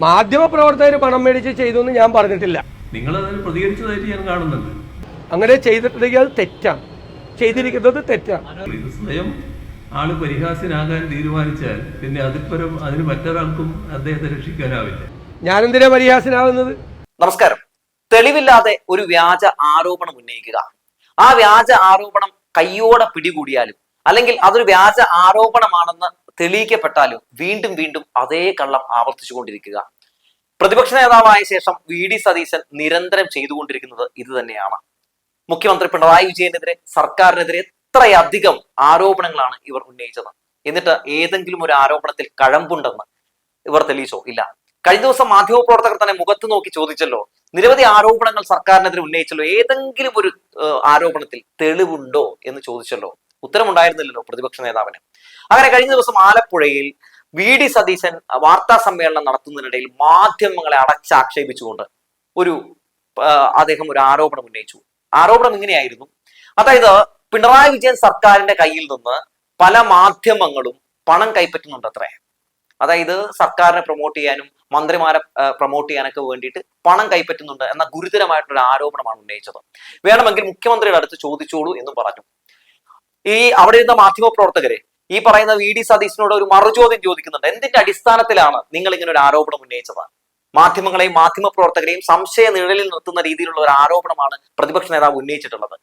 മാധ്യമ പ്രവർത്തകർ പണം മേടിച്ച് ചെയ്തു എന്ന് ഞാൻ പറഞ്ഞിട്ടില്ല. നിങ്ങൾ അതിന് പ്രതികരിച്ചതായിട്ട് ഞാൻ കാണുന്നുണ്ട്. അങ്ങനെ ചെയ്തിട്ടുണ്ടെങ്കിൽ അത് തെറ്റാണ്. ചെയ്തിരിക്കുന്നത് തെറ്റാണ്. ഇത് സ്വയം ആൾ പരിഹാസ്യനാകാൻ തീരുമാനിച്ചാൽ പിന്നെ അതിപ്പരം അതിന് മറ്റൊരാൾക്കും അദ്ദേഹത്തെ രക്ഷിക്കാനാവില്ല. ഞാനെന്തിനാ പരിഹാസനാവുന്നത് നമസ്കാരം. തെളിവില്ലാതെ ഒരു വ്യാജ ആരോപണം ഉന്നയിക്കുക. ആ വ്യാജ ആരോപണം കയ്യോടെ പിടികൂടിയാലും അല്ലെങ്കിൽ അതൊരു വ്യാജ ആരോപണമാണെന്ന് തെളിയിക്കപ്പെട്ടാലും വീണ്ടും വീണ്ടും അതേ കള്ളം ആവർത്തിച്ചുകൊണ്ടിരിക്കുക. പ്രതിപക്ഷ നേതാവായ ശേഷം വി ഡി സതീശൻ നിരന്തരം ചെയ്തുകൊണ്ടിരിക്കുന്നത് ഇത് തന്നെയാണ്. മുഖ്യമന്ത്രി പിണറായി വിജയനെതിരെ സർക്കാരിനെതിരെ എത്രയധികം ആരോപണങ്ങളാണ് ഇവർ ഉന്നയിച്ചത്. എന്നിട്ട് ഏതെങ്കിലും ഒരു ആരോപണത്തിൽ കഴമ്പുണ്ടെന്ന് ഇവർ തെളിയിച്ചോ? ഇല്ല. കഴിഞ്ഞ ദിവസം മാധ്യമപ്രവർത്തകർ തന്നെ മുഖത്ത് നോക്കി ചോദിച്ചല്ലോ നിരവധി ആരോപണങ്ങൾ സർക്കാരിനെതിരെ ഉന്നയിച്ചല്ലോ ഏതെങ്കിലും ഒരു ആരോപണത്തിൽ തെളിവുണ്ടോ എന്ന് ചോദിച്ചല്ലോ. ഉത്തരമുണ്ടായിരുന്നില്ലല്ലോ പ്രതിപക്ഷ നേതാവിന്. അങ്ങനെ കഴിഞ്ഞ ദിവസം ആലപ്പുഴയിൽ വി ഡി സതീശൻ വാർത്താ സമ്മേളനം നടത്തുന്നതിനിടയിൽ മാധ്യമങ്ങളെ അടച്ചാക്ഷേപിച്ചുകൊണ്ട് ഒരു അദ്ദേഹം ഒരു ആരോപണം ഉന്നയിച്ചു. ആരോപണം ഇങ്ങനെയായിരുന്നു. അതായത് പിണറായി വിജയൻ സർക്കാരിന്റെ കയ്യിൽ നിന്ന് പല മാധ്യമങ്ങളും പണം കൈപ്പറ്റുന്നുണ്ട് കൈപ്പറ്റുന്നുണ്ടത്രേ. അതായത് സർക്കാരിനെ പ്രൊമോട്ട് ചെയ്യാനും മന്ത്രിമാരെ പ്രൊമോട്ട് ചെയ്യാനൊക്കെ വേണ്ടിയിട്ട് പണം കൈപ്പറ്റുന്നുണ്ട് എന്ന ഗുരുതരമായിട്ടുള്ള ആരോപണമാണ് ഉന്നയിച്ചത്. വേണമെങ്കിൽ മുഖ്യമന്ത്രിയുടെ അടുത്ത് ചോദിച്ചോളൂ എന്നും പറഞ്ഞു. ഈ അവിടെ ഇരുന്ന മാധ്യമ പ്രവർത്തകരെ ഈ പറയുന്ന വി ഡി സതീശനോട് ഒരു മറുചോദ്യം ചോദിക്കുന്നുണ്ട്. എന്തിന്റെ അടിസ്ഥാനത്തിലാണ് നിങ്ങൾ ഇങ്ങനെ ഒരു ആരോപണം ഉന്നയിച്ചത്? മാധ്യമങ്ങളെയും മാധ്യമ പ്രവർത്തകരെയും സംശയ നിഴലിൽ നിർത്തുന്ന രീതിയിലുള്ള ഒരു ആരോപണമാണ് പ്രതിപക്ഷ നേതാവ് ഉന്നയിച്ചിട്ടുള്ളത്.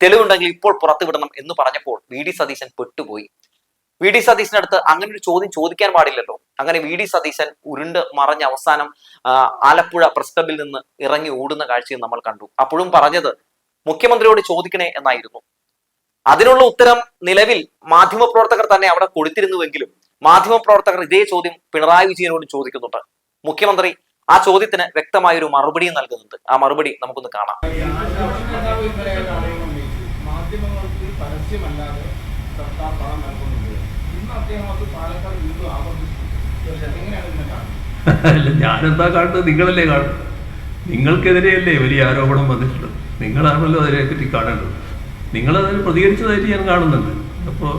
തെളിവുണ്ടെങ്കിൽ ഇപ്പോൾ പുറത്തുവിടണം എന്ന് പറഞ്ഞപ്പോൾ വി ഡി സതീശൻ പെട്ടുപോയി. വി ഡി സതീശനടുത്ത് അങ്ങനെ ഒരു ചോദ്യം ചോദിക്കാൻ പാടില്ലല്ലോ. അങ്ങനെ വി ഡി സതീശൻ ഉരുണ്ട് മറഞ്ഞ അവസാനം ആലപ്പുഴ പ്രസ് ക്ലബിൽ നിന്ന് ഇറങ്ങി ഓടുന്ന കാഴ്ചയും നമ്മൾ കണ്ടു. അപ്പോഴും പറഞ്ഞത് മുഖ്യമന്ത്രിയോട് ചോദിക്കണേ എന്നായിരുന്നു. അതിനുള്ള ഉത്തരം നിലവിൽ മാധ്യമപ്രവർത്തകർ തന്നെ അവിടെ കൊടുത്തിരുന്നുവെങ്കിലും മാധ്യമപ്രവർത്തകർ ഇതേ ചോദ്യം പിണറായി വിജയനോട് ചോദിക്കുന്നുണ്ട്. മുഖ്യമന്ത്രി ആ ചോദ്യത്തിന് വ്യക്തമായ ഒരു മറുപടിയും നൽകുന്നുണ്ട്. ആ മറുപടി നമുക്കൊന്ന് കാണാം. അല്ല ഞാനെന്താ കാണുന്നത്? നിങ്ങളല്ലേ കാണുന്നത്? നിങ്ങൾക്കെതിരെയല്ലേ വലിയ ആരോപണം വന്നിട്ടുള്ളത്? നിങ്ങളാണല്ലോ അതിനെപ്പറ്റി കാണേണ്ടത്. നിങ്ങളതിന് പ്രതികരിച്ചതായിട്ട് ഞാൻ കാണുന്നുണ്ട്. അപ്പോൾ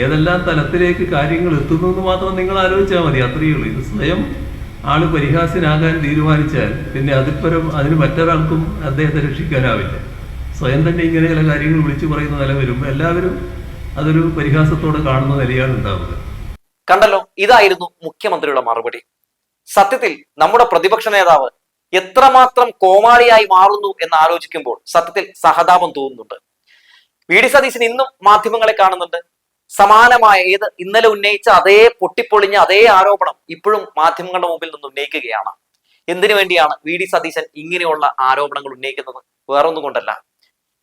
ഏതെല്ലാം തലത്തിലേക്ക് കാര്യങ്ങൾ എത്തുന്നു എന്ന് മാത്രം നിങ്ങൾ ആലോചിച്ചാൽ മതി. അത്രയേ ഉള്ളൂ. ഇത് സ്വയം ആൾ പരിഹാസ്യനാകാൻ തീരുമാനിച്ചാൽ പിന്നെ അതിപ്പരം അതിന് മറ്റൊരാൾക്കും അദ്ദേഹത്തെ രക്ഷിക്കാനാവില്ല. സ്വയം തന്നെ ഇങ്ങനെ ചില കാര്യങ്ങൾ വിളിച്ചു പറയുന്ന നില വരുമ്പോൾ എല്ലാവരും അതൊരു പരിഹാസത്തോടെ കാണുന്ന നിലയാണ് ഉണ്ടാവുക. കണ്ടല്ലോ ഇതായിരുന്നു മുഖ്യമന്ത്രിയുടെ മറുപടി. സത്യത്തിൽ നമ്മുടെ പ്രതിപക്ഷ നേതാവ് എത്രമാത്രം കോമാളിയായി മാറുന്നു എന്ന് ആലോചിക്കുമ്പോൾ സത്യത്തിൽ സഹതാപം തോന്നുന്നുണ്ട്. വി ഡി സതീശൻ ഇന്നും മാധ്യമങ്ങളെ കാണുന്നുണ്ട്. സമാനമായ ഏത് ഇന്നലെ ഉന്നയിച്ച അതേ പൊട്ടിപ്പൊളിഞ്ഞ അതേ ആരോപണം ഇപ്പോഴും മാധ്യമങ്ങളുടെ മുമ്പിൽ നിന്ന് ഉന്നയിക്കുകയാണ്. എന്തിനു വേണ്ടിയാണ് വി ഡി സതീശൻ ഇങ്ങനെയുള്ള ആരോപണങ്ങൾ ഉന്നയിക്കുന്നത്? വേറൊന്നും കൊണ്ടല്ല.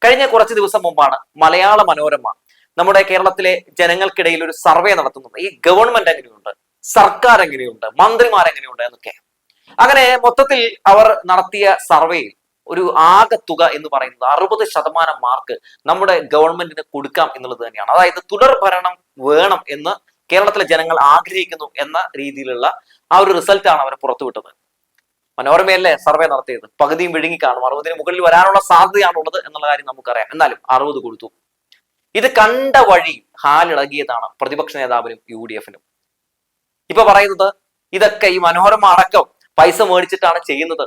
കഴിഞ്ഞ കുറച്ച് ദിവസം മുമ്പാണ് മലയാള മനോരമ നമ്മുടെ കേരളത്തിലെ ജനങ്ങൾക്കിടയിൽ ഒരു സർവേ നടത്തുന്നത്. ഈ ഗവൺമെന്റ് എങ്ങനെയുണ്ട്? സർക്കാർ എങ്ങനെയുണ്ട്? മന്ത്രിമാർ എങ്ങനെയുണ്ട് എന്നൊക്കെ. അങ്ങനെ മൊത്തത്തിൽ അവർ നടത്തിയ സർവേയിൽ ഒരു ആകെ തുക എന്ന് പറയുന്നത് അറുപത് ശതമാനം മാർക്ക് നമ്മുടെ ഗവൺമെന്റിന് കൊടുക്കാം എന്നുള്ളത് തന്നെയാണ്. അതായത് തുടർ ഭരണം വേണം എന്ന് കേരളത്തിലെ ജനങ്ങൾ ആഗ്രഹിക്കുന്നു എന്ന രീതിയിലുള്ള ആ ഒരു റിസൾട്ടാണ് അവർ പുറത്തുവിട്ടത്. മനോരമയല്ലേ സർവേ നടത്തിയത്? പകുതിയും വിഴുങ്ങി കാണും അറുപതിന് മുകളിൽ വരാനുള്ള സാധ്യതയാണുള്ളത് എന്നുള്ള കാര്യം നമുക്കറിയാം. എന്നാലും അറുപത് കൊടുത്തു. ഇത് കണ്ട വഴി ഹാലിളകിയതാണ് പ്രതിപക്ഷ നേതാവിനും യു ഡി എഫിനും ഇപ്പൊ പറയുന്നത് ഇതൊക്കെ ഈ മനോരമ അടക്കം പൈസ മേടിച്ചിട്ടാണ് ചെയ്യുന്നത്.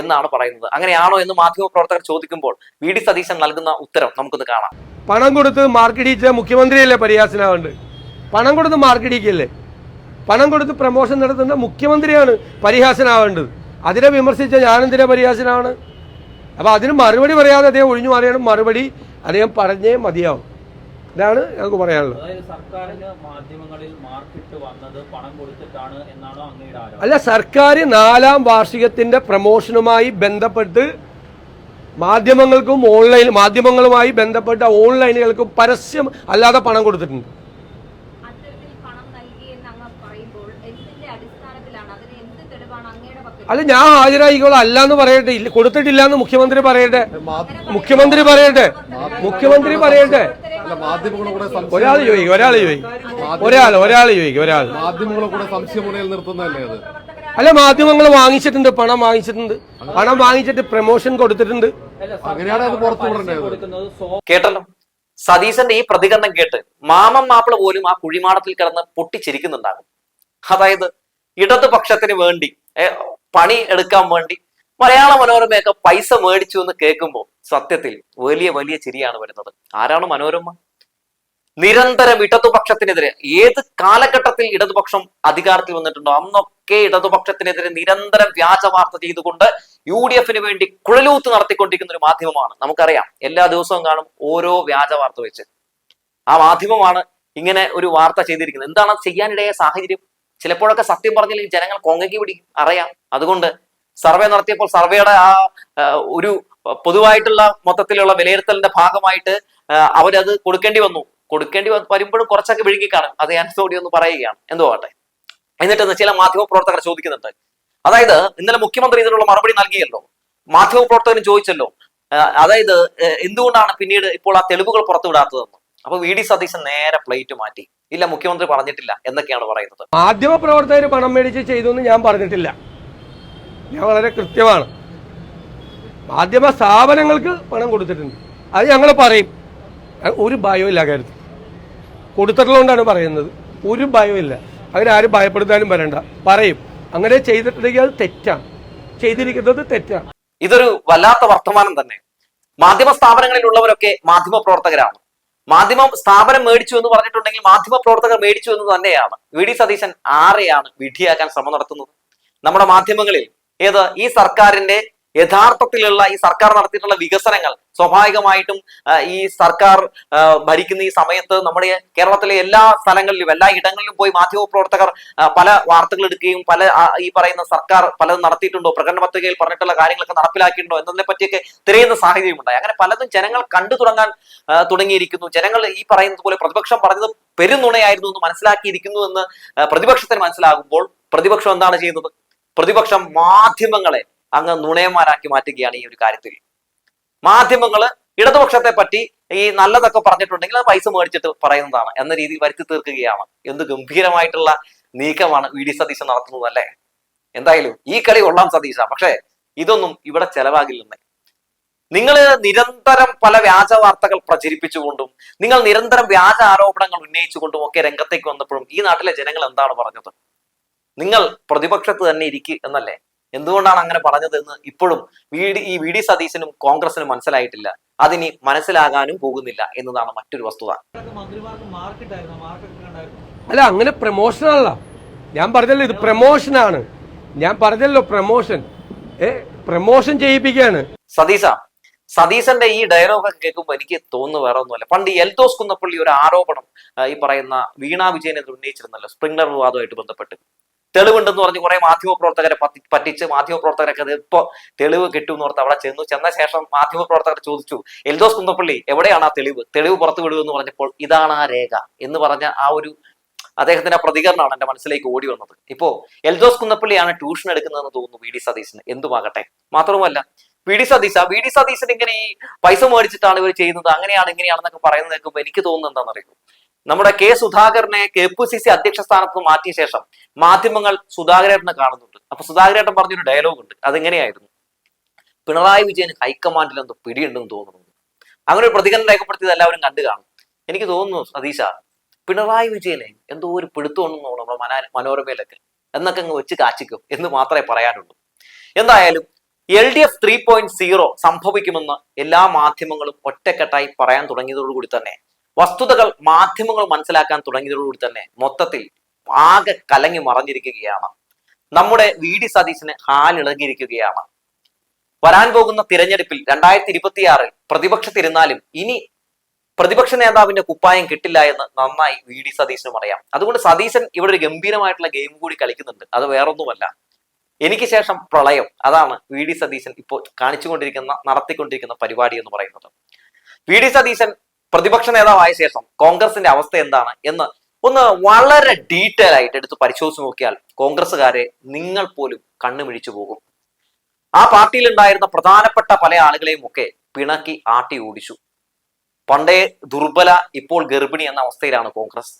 എന്നാണ് പറയുന്നത്. അങ്ങനെയാണോ എന്ന് മാധ്യമ പ്രവർത്തകർ ചോദിക്കുമ്പോൾ വി ഡി സതീശൻ നൽകുന്ന ഉത്തരം നമുക്കൊന്ന് കാണാം. പണം കൊടുത്ത് മാർക്കിടിച്ച മുഖ്യമന്ത്രിയല്ലേ പരിഹാസനാവുണ്ട് പണം കൊടുത്ത് മാർക്കിടിക്കല്ലേ പണം കൊടുത്ത് പ്രമോഷൻ നടത്തുന്ന മുഖ്യമന്ത്രിയാണ് പരിഹാസനാവേണ്ടത് അതിനെ വിമർശിച്ച ഞാനെന്തിനാ പരിഹാസനാണ്? അപ്പോൾ അതിന് മറുപടി പറയാതെ അദ്ദേഹം ഒഴിഞ്ഞു മാറിയാണ്. മറുപടി അദ്ദേഹം പറഞ്ഞേ മതിയാവും. ഇതാണ് ഞങ്ങൾക്ക് പറയാനുള്ളത്. അല്ല സർക്കാർ നാലാം വാർഷികത്തിന്റെ പ്രമോഷനുമായി ബന്ധപ്പെട്ട് മാധ്യമങ്ങൾക്കും ഓൺലൈൻ മാധ്യമങ്ങളുമായി ബന്ധപ്പെട്ട ഓൺലൈനുകൾക്കും പരസ്യം അല്ലാതെ പണം കൊടുത്തിട്ടുണ്ട് അത്തരത്തിൽ പണം നൽകി എന്ന് അങ്ങ് പറയുമ്പോൾ എന്തിന്റെ അടിസ്ഥാനത്തിലാണ് അതിന് എന്ത് തെളിവാണ് അങ്ങയുടെ പക്കൽ അല്ല ഞാൻ ഹാജരായിക്കോളാം. അല്ല എന്ന് പറയട്ടെ. ഇല്ല കൊടുത്തിട്ടില്ല എന്ന് മുഖ്യമന്ത്രി പറയട്ടെ. മുഖ്യമന്ത്രി പറയട്ടെ. മുഖ്യമന്ത്രി പറയട്ടെ. ഒരാൾ ചോദിക്കും ഒരാൾ ചോദിക്കും. ഒരാൾ ഒരാൾ ചോദിക്കും ഒരാൾ മാധ്യമങ്ങളെ കൂടെ സംശയമുനയിൽ നിർത്തുന്നതല്ലേ അത്? അല്ല മാധ്യമങ്ങൾ വാങ്ങിച്ചിട്ടുണ്ട്. പണം വാങ്ങിച്ചിട്ടുണ്ട്. പണം വാങ്ങിച്ചിട്ട് പ്രൊമോഷൻ കൊടുത്തിട്ടുണ്ട്. അങ്ങനെയാണ് അത് പുറത്തു വിടേണ്ടത്. കേട്ടല്ലോ. സതീശന്റെ ഈ പ്രതികരണം കേട്ട് മാമം മാപ്പിള പോലും ആ കുഴിമാടത്തിൽ കിടന്ന് പൊട്ടിച്ചിരിക്കുന്നുണ്ടാകും. അതായത് ഇടതുപക്ഷത്തിന് വേണ്ടി പണി എടുക്കാൻ വേണ്ടി മലയാള മനോരമയൊക്കെ പൈസ മേടിച്ചു എന്ന് കേൾക്കുമ്പോൾ സത്യത്തിൽ വലിയ വലിയ ചിരിയാണ് വരുന്നത്. ആരാണ് മനോരമ? നിരന്തരം ഇടതുപക്ഷത്തിനെതിരെ ഏത് കാലഘട്ടത്തിൽ ഇടതുപക്ഷം അധികാരത്തിൽ വന്നിട്ടുണ്ടോ? അന്നൊക്കെ ഇടതുപക്ഷത്തിനെതിരെ നിരന്തരം വ്യാജ വാർത്ത ചെയ്തുകൊണ്ട് യു ഡി എഫിന് വേണ്ടി കുഴലൂത്ത് നടത്തിക്കൊണ്ടിരിക്കുന്ന ഒരു മാധ്യമമാണ്. നമുക്കറിയാം എല്ലാ ദിവസവും കാണും ഓരോ വ്യാജ വാർത്ത വെച്ച്. ആ മാധ്യമമാണ് ഇങ്ങനെ ഒരു വാർത്ത ചെയ്തിരിക്കുന്നത്. എന്താണ് ചെയ്യാനിടയായ ചെയ്യാനിടയ സാഹചര്യം? ചിലപ്പോഴൊക്കെ സത്യം പറഞ്ഞില്ലെങ്കിൽ ജനങ്ങൾ കൊങ്ങയ്ക്ക് പിടിക്കും അറിയാം. അതുകൊണ്ട് സർവേ നടത്തിയപ്പോൾ സർവേയുടെ ആ ഒരു പൊതുവായിട്ടുള്ള മൊത്തത്തിലുള്ള വിലയിരുത്തലിന്റെ ഭാഗമായിട്ട് അവരത് കൊടുക്കേണ്ടി വന്നു. കൊടുക്കേണ്ടി വരുമ്പോഴും കുറച്ചൊക്കെ വിഴുങ്ങി കാണും അത് ഞാൻ തോടി ഒന്ന് പറയുകയാണ്. എന്തോ ആട്ടെ എന്നിട്ട് ചില മാധ്യമ പ്രവർത്തകർ ചോദിക്കുന്നുണ്ട്. അതായത് ഇന്നലെ മുഖ്യമന്ത്രി ഇതിനുള്ള മറുപടി നൽകിയല്ലോ. മാധ്യമ പ്രവർത്തകരും ചോദിച്ചല്ലോ. അതായത് എന്തുകൊണ്ടാണ് പിന്നീട് ഇപ്പോൾ ആ തെളിവുകൾ പുറത്തുവിടാത്തതെന്ന്? അപ്പൊ വി. ഡി. സതീശൻ നേരെ പ്ലേറ്റ് മാറ്റി. ഇല്ല മുഖ്യമന്ത്രി പറഞ്ഞിട്ടില്ല എന്നൊക്കെയാണ് പറയുന്നത്. മാധ്യമ പ്രവർത്തകർ പണം മേടിച്ച് ചെയ്തു എന്ന് ഞാൻ പറഞ്ഞിട്ടില്ല. ഞാൻ വളരെ കൃത്യമാണ്. മാധ്യമ സ്ഥാപനങ്ങൾക്ക് പണം കൊടുത്തിട്ടുണ്ട്. അത് ഞങ്ങൾ പറയും. ഒരു ഭയവും ഇല്ല കാര്യത്തിൽ. കൊടുത്തിട്ടുള്ളതുകൊണ്ടാണ് പറയുന്നത്. ഒരു ഭയവും ഇല്ല. അവരാരും ഭയപ്പെടുത്താനും വരണ്ട. പറയും. അങ്ങനെ ചെയ്തിട്ടുണ്ടെങ്കിൽ അത് തെറ്റാണ്. ചെയ്തിരിക്കുന്നത് തെറ്റാണ്. ഇതൊരു വല്ലാത്ത വർത്തമാനം തന്നെ. മാധ്യമ സ്ഥാപനങ്ങളിലുള്ളവരൊക്കെ മാധ്യമ പ്രവർത്തകരാണ് മാധ്യമ സ്ഥാപനം മേടിച്ചു എന്ന് പറഞ്ഞിട്ടുണ്ടെങ്കിൽ മാധ്യമ പ്രവർത്തകർ മേടിച്ചു എന്ന് തന്നെയാണ്. വി ഡി സതീശൻ ആരെയാണ് വിധിയാക്കാൻ ശ്രമം നടത്തുന്നത്? നമ്മുടെ മാധ്യമങ്ങളിൽ ഏത് ഈ സർക്കാരിന്റെ യഥാർത്ഥത്തിലുള്ള ഈ സർക്കാർ നടത്തിയിട്ടുള്ള വികസനങ്ങൾ സ്വാഭാവികമായിട്ടും ഈ സർക്കാർ ഭരിക്കുന്ന ഈ സമയത്ത് നമ്മുടെ കേരളത്തിലെ എല്ലാ സ്ഥലങ്ങളിലും എല്ലാ ഇടങ്ങളിലും പോയി മാധ്യമ പ്രവർത്തകർ പല വാർത്തകൾ എടുക്കുകയും പല ഈ പറയുന്ന സർക്കാർ പലതും നടത്തിയിട്ടുണ്ടോ പ്രകടന പത്രികയിൽ പറഞ്ഞിട്ടുള്ള കാര്യങ്ങളൊക്കെ നടപ്പിലാക്കിയിട്ടുണ്ടോ എന്നതിനെ പറ്റിയൊക്കെ തിരയുന്ന സാഹചര്യം ഉണ്ടായി അങ്ങനെ പലതും ജനങ്ങൾ കണ്ടു തുടങ്ങാൻ തുടങ്ങിയിരിക്കുന്നു. ജനങ്ങൾ ഈ പറയുന്നത് പോലെ പ്രതിപക്ഷം പറഞ്ഞത് പെരുന്നുണയായിരുന്നു എന്ന് മനസ്സിലാക്കിയിരിക്കുന്നു എന്ന് പ്രതിപക്ഷത്തിന് മനസ്സിലാകുമ്പോൾ പ്രതിപക്ഷം എന്താണ് ചെയ്യുന്നത്? പ്രതിപക്ഷം മാധ്യമങ്ങളെ അങ്ങ് നുണയന്മാരാക്കി മാറ്റുകയാണ് ഈ ഒരു കാര്യത്തിൽ. മാധ്യമങ്ങൾ ഇടതുപക്ഷത്തെ പറ്റി ഈ നല്ലതൊക്കെ പറഞ്ഞിട്ടുണ്ടെങ്കിൽ അത് പൈസ മേടിച്ചിട്ട് പറയുന്നതാണ് എന്ന രീതിയിൽ വരുത്തി തീർക്കുകയാണ്. എന്ത് ഗംഭീരമായിട്ടുള്ള നീക്കമാണ് വി ഡി സതീശൻ നടത്തുന്നത് അല്ലേ? എന്തായാലും ഈ കളി കൊള്ളാം സതീശ. പക്ഷേ ഇതൊന്നും ഇവിടെ ചെലവാകില്ലെന്നേ. നിങ്ങൾ നിരന്തരം പല വ്യാജ വാർത്തകൾ പ്രചരിപ്പിച്ചുകൊണ്ടും നിങ്ങൾ നിരന്തരം വ്യാജ ആരോപണങ്ങൾ ഉന്നയിച്ചുകൊണ്ടും ഒക്കെ രംഗത്തേക്ക് വന്നപ്പോഴും ഈ നാട്ടിലെ ജനങ്ങൾ എന്താണ് പറഞ്ഞത്? നിങ്ങൾ പ്രതിപക്ഷത്ത് തന്നെ ഇരിക്കുക എന്നല്ലേ? എന്തുകൊണ്ടാണ് അങ്ങനെ പറഞ്ഞതെന്ന് ഇപ്പോഴും വി ഡി ഈ വി ഡി സതീശനും കോൺഗ്രസിനും മനസ്സിലായിട്ടില്ല. അതിനി മനസ്സിലാകാനും പോകുന്നില്ല എന്നതാണ് മറ്റൊരു വസ്തുത. അല്ല അങ്ങനെ പ്രമോഷൻ അല്ല. ഞാൻ പറഞ്ഞല്ലോ ഇത് പ്രമോഷനാണ് ഞാൻ പറഞ്ഞല്ലോ പ്രമോഷൻ ഏ പ്രമോഷൻ ചെയ്യിപ്പിക്കുകയാണ്. സതീശ സതീശന്റെ ഈ ഡയലോഗ് ഒക്കെ കേൾക്കുമ്പോൾ എനിക്ക് തോന്നുന്നു വേറെ ഒന്നുമല്ല. പണ്ട് എൽദോസ് കുന്നപ്പള്ളി ഒരു ആരോപണം ഈ പറയുന്ന വീണാ വിജയനെതിരെ ഉന്നയിച്ചിരുന്നല്ലോ സ്പ്രിംഗ്ലർ വിവാദമായിട്ട് ബന്ധപ്പെട്ട്. തെളിവുണ്ടെന്ന് പറഞ്ഞ് കുറെ മാധ്യമ പ്രവർത്തകരെ പറ്റി പറ്റിച്ച് മാധ്യമ പ്രവർത്തകരൊക്കെ അത് ഇപ്പൊ തെളിവ് കിട്ടും എന്ന് ഓർത്ത് അവിടെ ചെന്നു. ചെന്ന ശേഷം മാധ്യമ പ്രവർത്തകർ ചോദിച്ചു എൽദോസ് കുന്നപ്പള്ളി എവിടെയാണ് ആ തെളിവ്? തെളിവ് പുറത്തു വിടുമെന്ന് പറഞ്ഞപ്പോൾ ഇതാണ് ആ രേഖ എന്ന് പറഞ്ഞ ആ ഒരു അദ്ദേഹത്തിന്റെ പ്രതികരണമാണ് എന്റെ മനസ്സിലേക്ക് ഓടി വന്നത്. ഇപ്പോ എൽദോസ് കുന്നപ്പള്ളിയാണ് ട്യൂഷൻ എടുക്കുന്നതെന്ന് തോന്നുന്നു വി. ഡി. സതീശന്. എന്തുമാകട്ടെ? മാത്രവുമല്ല V. D. സതീശ V. D. Satheesan ഇങ്ങനെ ഈ പൈസ മേടിച്ചിട്ടാണ് ഇവർ ചെയ്യുന്നത് അങ്ങനെയാണ് ഇങ്ങനെയാണെന്നൊക്കെ പറയുന്നത് കേൾക്കുമ്പോൾ എനിക്ക് തോന്നുന്നത് എന്താണെന്നറിയോ? നമ്മുടെ കെ സുധാകരനെ കെ പി സി സി അധ്യക്ഷ സ്ഥാനത്ത് മാറ്റിയ ശേഷം മാധ്യമങ്ങൾ സുധാകരേട്ടനെ കാണുന്നുണ്ട്. അപ്പൊ സുധാകരേട്ടൻ പറഞ്ഞൊരു ഡയലോഗ് ഉണ്ട്. അതെങ്ങനെയായിരുന്നു? പിണറായി വിജയൻ ഹൈക്കമാൻഡിൽ എന്തോ പിടിയുണ്ടെന്ന് തോന്നുന്നു. അങ്ങനെ ഒരു പ്രതികരണം രേഖപ്പെടുത്തിയത് എല്ലാവരും കണ്ടു കാണും. എനിക്ക് തോന്നുന്നു സതീശ പിണറായി വിജയനെ എന്തോ ഒരു പിടുത്തമുണ്ടെന്ന് തോന്നുന്നു നമ്മുടെ മന മനോരമയിലൊക്കെ. എന്നൊക്കെ അങ്ങ് വെച്ച് കാച്ചിക്കും എന്ന് മാത്രമേ പറയാനുള്ളൂ. എന്തായാലും L D F three point zero സംഭവിക്കുമെന്ന് എല്ലാ മാധ്യമങ്ങളും ഒറ്റക്കെട്ടായി പറയാൻ തുടങ്ങിയതോടുകൂടി തന്നെ വസ്തുതകൾ മാധ്യമങ്ങൾ മനസ്സിലാക്കാൻ തുടങ്ങിയതോടുകൂടി തന്നെ മൊത്തത്തിൽ ആകെ കലങ്ങി മറഞ്ഞിരിക്കുകയാണ്. നമ്മുടെ വി ഡി സതീശന് ഹാലിളകിയിരിക്കുകയാണ്. വരാൻ പോകുന്ന തിരഞ്ഞെടുപ്പിൽ രണ്ടായിരത്തി ഇരുപത്തിയാറിൽ പ്രതിപക്ഷത്തിരുന്നാലും ഇനി പ്രതിപക്ഷ നേതാവിന്റെ കുപ്പായം കിട്ടില്ല എന്ന് നന്നായി വി ഡി സതീശനും അറിയാം അതുകൊണ്ട് സതീശൻ ഇവിടെ ഒരു ഗംഭീരമായിട്ടുള്ള ഗെയിം കൂടി കളിക്കുന്നുണ്ട്. അത് വേറൊന്നുമല്ല. എനിക്ക് ശേഷം പ്രളയം അതാണ് വി ഡി സതീശൻ ഇപ്പോൾ കാണിച്ചുകൊണ്ടിരിക്കുന്ന നടത്തിക്കൊണ്ടിരിക്കുന്ന പരിപാടി എന്ന് പറയുന്നത്. വി ഡി സതീശൻ പ്രതിപക്ഷ നേതാവായ ശേഷം കോൺഗ്രസിന്റെ അവസ്ഥ എന്താണ് എന്ന് ഒന്ന് വളരെ ഡീറ്റെയിൽ ആയിട്ട് എടുത്ത് പരിശോധിച്ച് നോക്കിയാൽ കോൺഗ്രസ്സുകാരെ നിങ്ങൾ പോലും കണ്ണുമിഴിച്ചു പോകും. ആ പാർട്ടിയിൽ ഉണ്ടായിരുന്ന പ്രധാനപ്പെട്ട പല ആളുകളെയും ഒക്കെ പിണക്കി ആട്ടി ഓടിച്ചു. പണ്ടേ ദുർബല ഇപ്പോൾ ഗർഭിണി എന്ന അവസ്ഥയിലാണ് കോൺഗ്രസ്.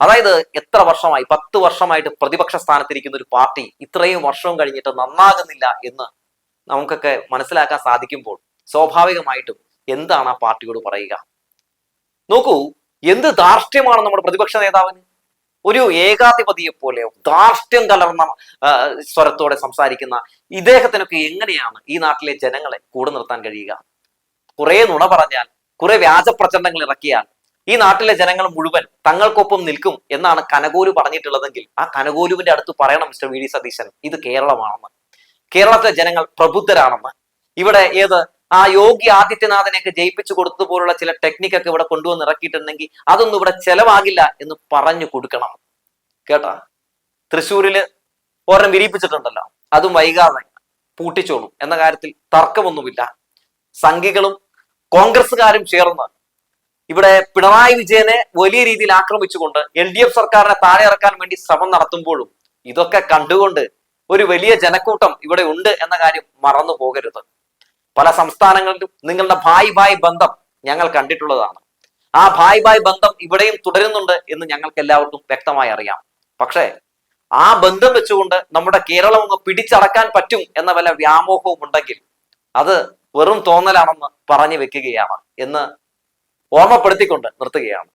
അതായത് എത്ര വർഷമായി പത്ത് വർഷമായിട്ട് പ്രതിപക്ഷ സ്ഥാനത്തിരിക്കുന്ന ഒരു പാർട്ടി ഇത്രയും വർഷവും കഴിഞ്ഞിട്ട് നന്നാകുന്നില്ല എന്ന് നമുക്കൊക്കെ മനസ്സിലാക്കാൻ സാധിക്കുമ്പോൾ സ്വാഭാവികമായിട്ടും എന്താണ് ആ പാർട്ടിയോട് പറയുക? നോക്കൂ എന്ത് ധാർഷ്ട്യമാണ് നമ്മുടെ പ്രതിപക്ഷ നേതാവിന്? ഒരു ഏകാധിപതിയെ പോലെ ധാർഷ്ട്യം കലർന്ന സ്വരത്തോടെ സംസാരിക്കുന്ന ഇദ്ദേഹത്തിനൊക്കെ എങ്ങനെയാണ് ഈ നാട്ടിലെ ജനങ്ങളെ കൂടെ നിർത്താൻ കഴിയുക? കുറെ നുണ പറഞ്ഞാൽ കുറെ വ്യാജ പ്രചരണങ്ങൾ ഇറക്കിയാൽ ഈ നാട്ടിലെ ജനങ്ങൾ മുഴുവൻ തങ്ങൾക്കൊപ്പം നിൽക്കും എന്നാണ് കനകോലു പറഞ്ഞിട്ടുള്ളതെങ്കിൽ ആ കനകോലുവിന്റെ അടുത്ത് പറയണം മിസ്റ്റർ വി ഡി സതീശൻ ഇത് കേരളമാണെന്ന്. കേരളത്തിലെ ജനങ്ങൾ പ്രബുദ്ധരാണെന്ന്. ഇവിടെ ഏത് ആ യോഗി ആദിത്യനാഥനെയൊക്കെ ജയിപ്പിച്ചു കൊടുത്തതുപോലുള്ള ചില ടെക്നിക്കൊക്കെ ഇവിടെ കൊണ്ടുവന്ന് ഇറക്കിയിട്ടുണ്ടെങ്കിൽ അതൊന്നും ഇവിടെ ചെലവാകില്ല എന്ന് പറഞ്ഞു കൊടുക്കണം. കേട്ടാ? തൃശ്ശൂരിൽ ഒരെണ്ണം വിരിയിപ്പിച്ചിട്ടുണ്ടല്ലോ. അതും വൈകാതെ പൂട്ടിച്ചോളും. എന്ന കാര്യത്തിൽ തർക്കമൊന്നുമില്ല. സംഘികളും കോൺഗ്രസ്സുകാരും ചേർന്ന് ഇവിടെ പിണറായി വിജയനെ വലിയ രീതിയിൽ ആക്രമിച്ചുകൊണ്ട് എൽ ഡി എഫ് സർക്കാരിനെ താഴെ ഇറക്കാൻ വേണ്ടി ശ്രമം നടത്തുമ്പോഴും ഇതൊക്കെ കണ്ടുകൊണ്ട് ഒരു വലിയ ജനക്കൂട്ടം ഇവിടെ ഉണ്ട് എന്ന കാര്യം മറന്നു പോകരുത്. പല സംസ്ഥാനങ്ങളിലും നിങ്ങളുടെ ഭായ് ഭായ് ബന്ധം ഞങ്ങൾ കണ്ടിട്ടുള്ളതാണ്. ആ ഭായ് ഭായ് ബന്ധം ഇവിടെയും തുടരുന്നുണ്ട് എന്ന് ഞങ്ങൾക്ക് എല്ലാവർക്കും വ്യക്തമായി അറിയാം. പക്ഷേ ആ ബന്ധം വെച്ചുകൊണ്ട് നമ്മുടെ കേരളം ഒന്ന് പിടിച്ചടക്കാൻ പറ്റും എന്ന വല്ല വ്യാമോഹവും ഉണ്ടെങ്കിൽ അത് വെറും തോന്നലാണെന്ന് പറഞ്ഞു വെക്കുകയാണ് എന്ന് ഓർമ്മപ്പെടുത്തിക്കൊണ്ട് നിർത്തുകയാണ്.